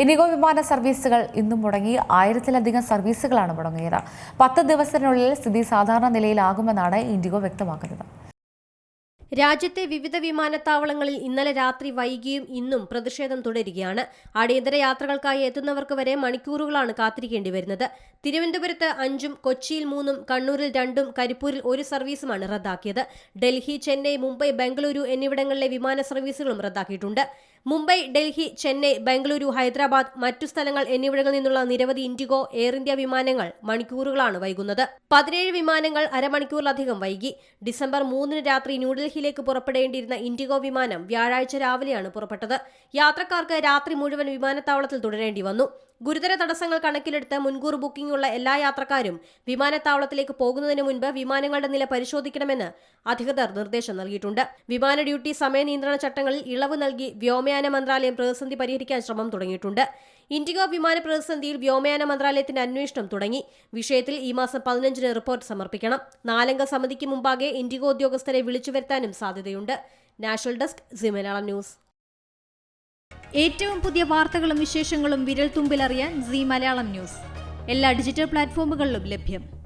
IndiGo വിമാന സർവീസുകൾ ഇന്നും മുടങ്ങി. ആയിരത്തിലധികം സർവീസുകളാണ് മുടങ്ങിയത്. പത്ത് ദിവസത്തിനുള്ളിൽ സ്ഥിതി സാധാരണ നിലയിലാകുമെന്നാണ് ഇൻഡിഗോ വ്യക്തമാക്കുന്നത്. രാജ്യത്തെ വിവിധ വിമാനത്താവളങ്ങളിൽ ഇന്നലെ രാത്രി വൈകിയും ഇന്നും പ്രതിഷേധം തുടരുകയാണ്. അടിയന്തര യാത്രകൾക്കായി എത്തുന്നവർക്ക് വരെ മണിക്കൂറുകളാണ് കാത്തിരിക്കേണ്ടി വരുന്നത്. തിരുവനന്തപുരത്ത് അഞ്ചും കൊച്ചിയിൽ മൂന്നും കണ്ണൂരിൽ രണ്ടും കരിപ്പൂരിൽ ഒരു സർവീസുമാണ് റദ്ദാക്കിയത്. ഡൽഹി ചെന്നൈ മുംബൈ ബംഗളൂരു എന്നിവിടങ്ങളിലെ വിമാന സർവീസുകളും റദ്ദാക്കിയിട്ടുണ്ട്. മുംബൈ ഡൽഹി ചെന്നൈ ബംഗളൂരു ഹൈദരാബാദ് മറ്റു സ്ഥലങ്ങൾ എന്നിവിടങ്ങളിൽ നിന്നുള്ള നിരവധി ഇൻഡിഗോ എയർ ഇന്ത്യ വിമാനങ്ങൾ മണിക്കൂറുകളാണ് വൈകുന്നത്. പതിനേഴ് വിമാനങ്ങൾ അരമണിക്കൂറിലധികം വൈകി. ഡിസംബർ മൂന്നിന് രാത്രി ന്യൂഡൽഹിയിലേക്ക് പുറപ്പെടേണ്ടിയിരുന്ന ഇൻഡിഗോ വിമാനം വ്യാഴാഴ്ച രാവിലെയാണ് പുറപ്പെട്ടത്. യാത്രക്കാർക്ക് രാത്രി മുഴുവൻ വിമാനത്താവളത്തിൽ തുടരേണ്ടി വന്നു. ഗുരുതര തടസ്സങ്ങൾ കണക്കിലെടുത്ത് മുൻകൂർ ബുക്കിംഗ് ഉള്ള എല്ലാ യാത്രക്കാരും വിമാനത്താവളത്തിലേക്ക് പോകുന്നതിന് മുൻപ് വിമാനങ്ങളുടെ നില പരിശോധിക്കണമെന്ന് അധികൃതർ നിർദ്ദേശം നൽകിയിട്ടുണ്ട്. വിമാന ഡ്യൂട്ടി സമയ നിയന്ത്രണ ചട്ടങ്ങളിൽ ഇളവ് നൽകി വ്യോമയാന മന്ത്രാലയം പ്രതിസന്ധി പരിഹരിക്കാൻ ശ്രമം തുടങ്ങിയിട്ടുണ്ട്. ഇൻഡിഗോ വിമാന പ്രതിസന്ധിയിൽ വ്യോമയാന മന്ത്രാലയത്തിന്റെ അന്വേഷണം തുടങ്ങി. വിഷയത്തിൽ ഈ മാസം പതിനഞ്ചിന് റിപ്പോർട്ട് സമർപ്പിക്കണം. നാലംഗ സമിതിക്ക് മുമ്പാകെ ഇൻഡിഗോ ഉദ്യോഗസ്ഥരെ വിളിച്ചു വരുത്താനും സാധ്യതയുണ്ട്. National desk C Malayalam news. ഏറ്റവും പുതിയ വാർത്തകളും വിശേഷങ്ങളും വിരൽ തുമ്പിലറിയാൻ സി മലയാളം ന്യൂസ്. എല്ലാ ഡിജിറ്റൽ പ്ലാറ്റ്ഫോമുകളിലും ലഭ്യം.